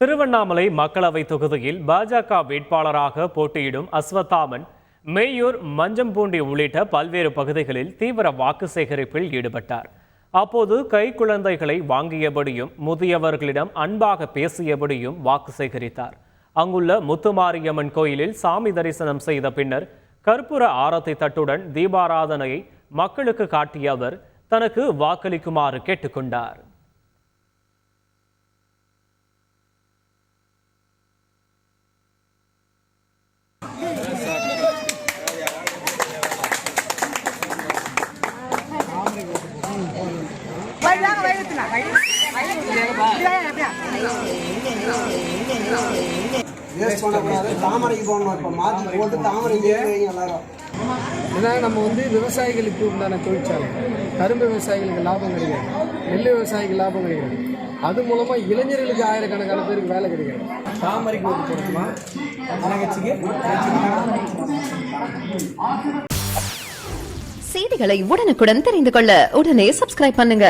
திருவண்ணாமலை மக்களவை தொகுதியில் பாஜக வேட்பாளராக போட்டியிடும் அஸ்வத்தாமன் மேயூர் மஞ்சம்பூண்டி உள்ளிட்ட பல்வேறு பகுதிகளில் தீவிர வாக்கு சேகரிப்பில் ஈடுபட்டார். அப்போது கை குழந்தைகளை வாங்கியபடியும் முதியவர்களிடம் அன்பாக பேசியபடியும் வாக்கு சேகரித்தார். அங்குள்ள முத்துமாரியம்மன் கோயிலில் சாமி தரிசனம் செய்த பின்னர் கற்பூர ஆரத்தை தட்டுடன் தீபாராதனையை மக்களுக்கு காட்டிய அவர் தனக்கு வாக்களிக்குமாறு கேட்டுக்கொண்டார். வேஸ்ட் பண்ணக்கூடாது தாமரைக்கு போடணும் இப்போ மாற்றி போட்டு தாமரைக்கு வைங்க எல்லாரும் ஏன்னா நம்ம வந்து விவசாயிகளுக்கு உண்டான தொழிற்சாலை. கரும்பு விவசாயிகளுக்கு லாபம் கிடைக்காது நெல் விவசாயிக்கு லாபம் கிடைக்காது அது மூலமா இளைஞர்களுக்கு ஆயிரக்கணக்கான பேருக்கு வேலை கிடைக்காது தாமரைக்கு ஓட்டு அழகச்சிக்கு செய்திகளை உடனுக்குடன் தெரிந்து கொள்ள உடனே சப்ஸ்கிரைப் பண்ணுங்க.